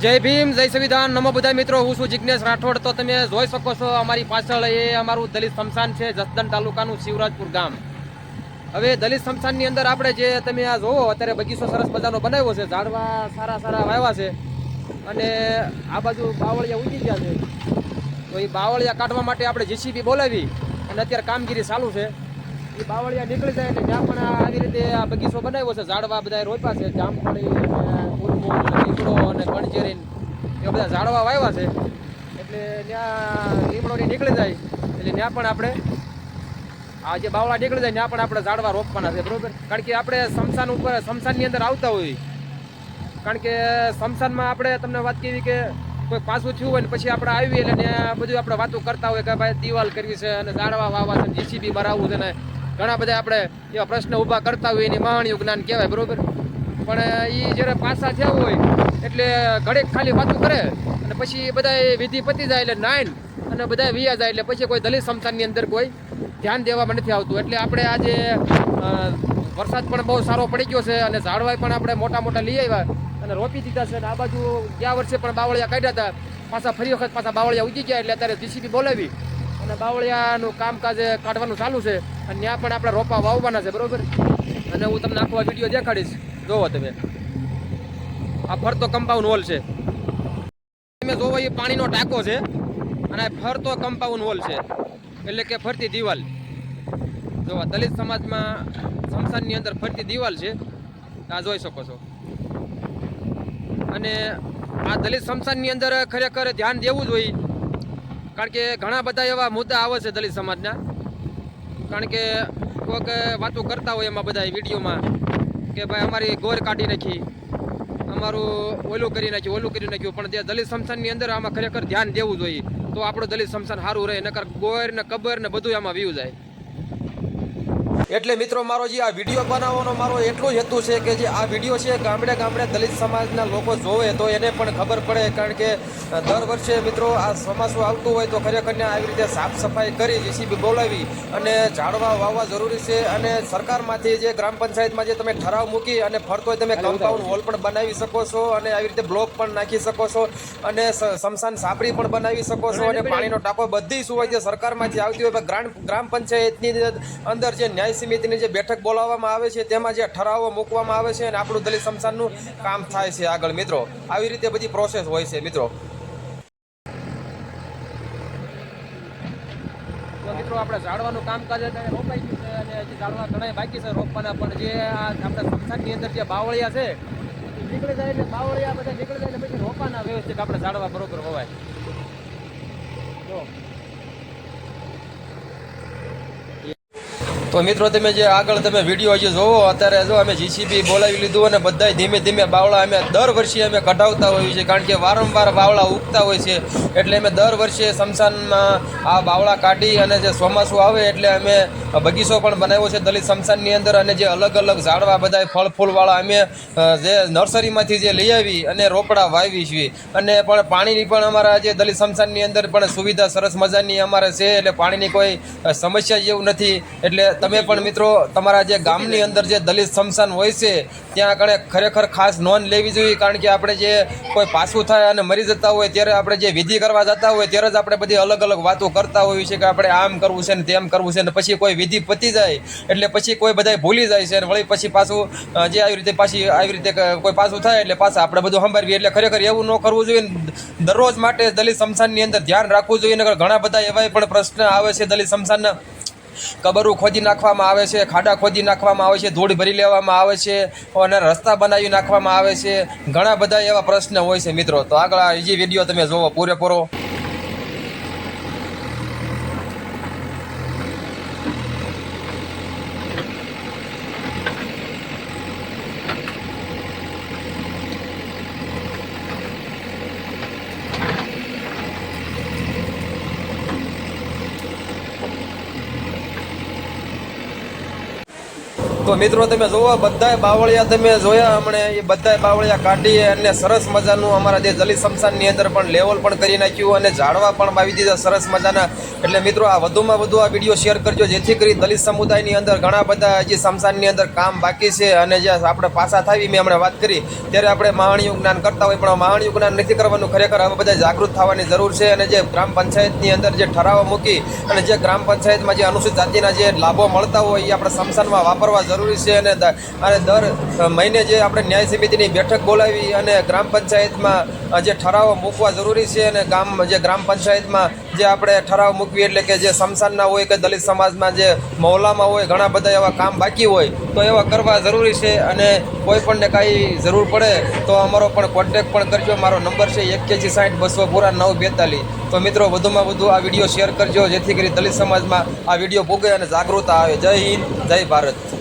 જય ભીમ, જય સંવિધાન. નમો બધા મિત્રો, હું છું જિજ્ઞેશ રાઠોડ. તો તમે જોઈ શકો છો અમારી પાછળ એ અમારું દલિત સ્મશાન છે જસદન તાલુકાનું શિવરાજપુર ગામ. હવે દલિત સ્મશાનની અંદર આપણે જે તમે આ જોવો, અત્યારે બગીચો સરસ મજાનો બનાવ્યો છે, ઝાડવા સારા સારા વાવ્યા છે. અને આ બાજુ બાવળિયા ઉગી ગયા છે. તો એ બાવળિયા કાઢવા માટે આપણે જીસીબી બોલાવી અને અત્યારે કામગીરી ચાલુ છે. એ બાવળિયા નીકળી જાય એટલે ત્યાં પણ આવી રીતે આ બગીચો બનાવ્યો છે. ઝાડવા બધા રોપ્યા છે. જામફળી લીમડો અને કણજેરી એવા બધા ઝાડવા વાવ્યા છે. એટલે ત્યાં લીમડોની નીકળી જાય. એટલે ત્યાં પણ આપણે આ જે બાવળા નીકળી જાય, ત્યાં પણ આપણે ઝાડવા રોપવાના છે. બરોબર? કારણ કે આપણે સમસાન ઉપર સમસાનની અંદર આવતા હોઈએ કારણ કે સમસાનમાં આપણે તમને વાત કરી કે કોઈ પાછું થયું હોય ને પછી આપણે આવીએ એટલે ત્યાં બધું આપણે વાતો કરતા હોય કે ભાઈ દિવાલ કરવી છે અને ઝાડવા વાવવા છે જીસીબી ભરાવવું છે ને ઘણા બધા આપણે એવા પ્રશ્ન ઊભા કરતા હોય એની માણ્યું જ્ઞાન કહેવાય, બરોબર? પણ એ જ્યારે પાછા થયા હોય, એટલે ઘડીક ખાલી વાતું કરે, અને પછી બધા વિધિ પતી જાય એટલે નાઈન અને બધા વિયા જાય એટલે પછી કોઈ દલિત સમસાનની અંદર કોઈ ધ્યાન દેવામાં નથી આવતું. એટલે આપણે આજે વરસાદ પણ બહુ સારો પડી ગયો છે, અને ઝાડવાય પણ આપણે મોટા મોટા લઈ આવ્યા, અને રોપી દીધા છે, અને આ બાજુ ગયા વર્ષે પણ બાવળિયા કાઢ્યા હતા. પાછા ફરી વખત પાછા બાવળિયા ઉગી ગયા, એટલે અત્યારે જીસીબી બોલાવી, અને બાવળિયાનું કામકાજ કાઢવાનું ચાલુ છે. અને ત્યાં પણ આપણે રોપા વાવવાના છે, બરોબર? અને હું તમને આખો વીડિયો દેખાડીશ. જોવો તમે. આ ફરતો કમ્પાઉન્ડ હોલ છે. તમે જોવો એ પાણીનો ટાંકો છે અને ફરતો કમ્પાઉન્ડ હોલ છે. એટલે કે ફરતી દિવાલ. જોવા, દલિત સમાજમાં સ્મશાનની અંદર ફરતી દિવાલ છે. આ જોઈ શકો છો. અને આ દલિત સ્મશાનની અંદર ખરેખર ધ્યાન દેવું જોઈએ. કારણ કે ઘણા બધા એવા મુદ્દા આવે છે દલિત સમાજના. કારણ કે કોઈક વાતો કરતા હોય એમાં બધા વિડીયોમાં કે ભાઈ અમારી ગોર કાઢી નાખી, અમારું ઓલું કરી નાખ્યું, ઓલું કરી નાખ્યું, પણ જે દલિત સમસાનની અંદર આમાં ખરેખર ધ્યાન દેવું જોઈએ, તો આપણું દલિત સમસાન સારું રહે, નકર ગોર ને કબર ને બધું આમાં વ્યૂ જાય. એટલે મિત્રો મારો જે આ વીડિયો બનાવવાનો મારો એટલો જ હેતુ છે કે જે આ વીડિયો છે ગામડે ગામડે દલિત સમાજના લોકો જોવે તો એને પણ ખબર પડે. કારણ કે દર વર્ષે મિત્રો આ ચોમાસું આવતું હોય તો ખરેખર ને આવી રીતે સાફ સફાઈ કરી જીસીબી બોલાવી અને ઝાડવા વાવવા જરૂરી છે. અને સરકારમાંથી જે ગ્રામ પંચાયતમાં જે તમે ઠરાવ મૂકી અને ફરતો હોય તમે કમ્પાઉન્ડ હોલ પણ બનાવી શકો છો અને આવી રીતે બ્લોક પણ નાખી શકો છો અને સ- સ્મશાન સાપડી પણ બનાવી શકો છો અને પાણીનો ટાંકો બધી સુવિધા જે સરકારમાંથી આવતી હોય. ગ્રામ ગ્રામ પંચાયતની અંદર જે ન્યાય સમિતિની જે બેઠક બોલાવવામાં આવે છે, તેમાં જે ઠરાવો મૂકવામાં આવે છે અને આપણું દલિત સમસાનનું કામ થાય છે આગળ. મિત્રો, આવી રીતે બધી પ્રોસેસ હોય છે, મિત્રો. મિત્રો, આપણે ઝાડવાનું કામકાજ અત્યારે રોપાઈ ગયું છે અને હજી ઝાડવા ઘણા બાકી છે રોપવાના, પણ જે આ આપણે સમસાનની અંદર જે બાવળિયા છે નીકળી જાય એટલે બાવળિયા બધા નીકળી જાય એટલે પછી રોપાના વ્યવસ્થિત આપણે ઝાડવા બરોબર હોવાય. જો. તો મિત્રો, તમે જે આગળ તમે વીડિયો હજી જોવો, અત્યારે જો અમે જીસીબી બોલાવી લીધું અને બધા ધીમે ધીમે બાવળા અમે દર વર્ષે અમે કઢાવતા હોઈએ છીએ, કારણ કે વારંવાર બાવળા ઉગતા હોય છે. એટલે અમે દર વર્ષે સ્મશાનમાં આ બાવળા કાઢી અને જે ચોમાસું આવે એટલે અમે બગીચો પણ બનાવ્યો છે દલિત સમસાનની અંદર અને જે અલગ અલગ ઝાડવા બધા ફળ ફૂલવાળા અમે જે નર્સરીમાંથી જે લઈ આવી અને રોપડા વાવી છીએ. અને પણ પાણીની પણ અમારા જે દલિત સમસાનની અંદર પણ સુવિધા સરસ મજાની અમારે છે, એટલે પાણીની કોઈ સમસ્યા જેવું નથી. એટલે તમે પણ મિત્રો તમારા જે ગામની અંદર જે દલિત સમસાન હોય છે, ત્યાં આગળ ખરેખર ખાસ નોંધ લેવી જોઈએ, કારણ કે આપણે જે કોઈ પાછું થાય અને મરી જતા હોય ત્યારે આપણે જે વિધિ કરવા જતા હોય ત્યારે જ આપણે બધી અલગ અલગ વાતો કરતા હોઈએ છીએ કે આપણે આમ કરવું છે ને તેમ કરવું છે ને પછી કોઈ વિધિ પતી જાય, એટલે પછી કોઈ બધા ભૂલી જાય છે અને વળી પછી પાછું જે આવી રીતે પાછી, આવી રીતે કોઈ પાછું થાય એટલે પાછા આપણે બધું સંભાળીએ એટલે ખરેખર એવું ન કરવું જોઈએ. દરરોજ માટે દલિત સમસાનની અંદર ધ્યાન રાખવું જોઈએ નગર ઘણા બધા એવા પણ પ્રશ્ન આવે છે દલિત સમસાનના કબરું ખોદી નાખવામાં આવે છે, ખાડા ખોદી નાખવામાં આવે છે, ધૂળ ભરી લેવામાં આવે છે, અને રસ્તા બનાવી નાખવામાં આવે છે. ઘણા બધા એવા પ્રશ્ન હોય છે મિત્રો. તો આગળ આ જે વીડિયો તમે જોવો પૂરેપૂરો. તો મિત્રો તમે જોવો, બધાય બાવળિયા તમે જોયા હમણે, એ બધાય બાવળિયા કાઢી અને સરસ મજાનું અમારા જે દલિત સમસાનની અંદર પણ લેવલ પણ કરી નાખ્યું અને ઝાડવા પણ વાવી દીધા સરસ મજાના. એટલે મિત્રો આ વધુમાં વધુ આ વીડિયો શેર કરજો, જેથી કરી દલિત સમુદાયની અંદર ઘણા બધા હજી સમસાનની અંદર કામ બાકી છે અને જે આપણે પાછા થાવી, મેં હમણાં વાત કરી. ત્યારે આપણે માહણીયું જ્ઞાન કરતા હોય, પણ માહણીયું જ્ઞાન નથી કરવાનું, ખરેખર હવે બધા જાગૃત થવાની જરૂર છે અને જે ગ્રામ પંચાયતની અંદર જે ઠરાવો મૂકી અને જે ગ્રામ પંચાયતમાં જે અનુસૂચિત જાતિના જે લાભો મળતા હોય, એ આપણે સમસાનમાં વાપરવા જરૂરી છે અને અને દર મહિને જે આપણે ન્યાય સમિતિની બેઠક બોલાવી અને ગ્રામ પંચાયતમાં જે ઠરાવો મૂકવા જરૂરી છે અને ગામ, જે ગ્રામ પંચાયતમાં જે આપણે ઠરાવ મૂકવી એટલે કે જે સમસાનના હોય કે દલિત સમાજમાં જે મહોલ્લામાં હોય, ઘણા બધા એવા કામ બાકી હોય, તો એવા કરવા જરૂરી છે અને કોઈ પણને કાંઈ જરૂર પડે તો અમારો પણ કોન્ટેક પણ કરજો. મારો નંબર છે એક્યાસી સાઠ બસો પૂરા નવ બેતાલીસ. તો મિત્રો, વધુમાં વધુ આ વીડિયો શેર કરજો, જેથી કરી દલિત સમાજમાં આ વીડિયો પૂગે અને જાગૃતતા આવે. જય હિન્દ, જય ભારત.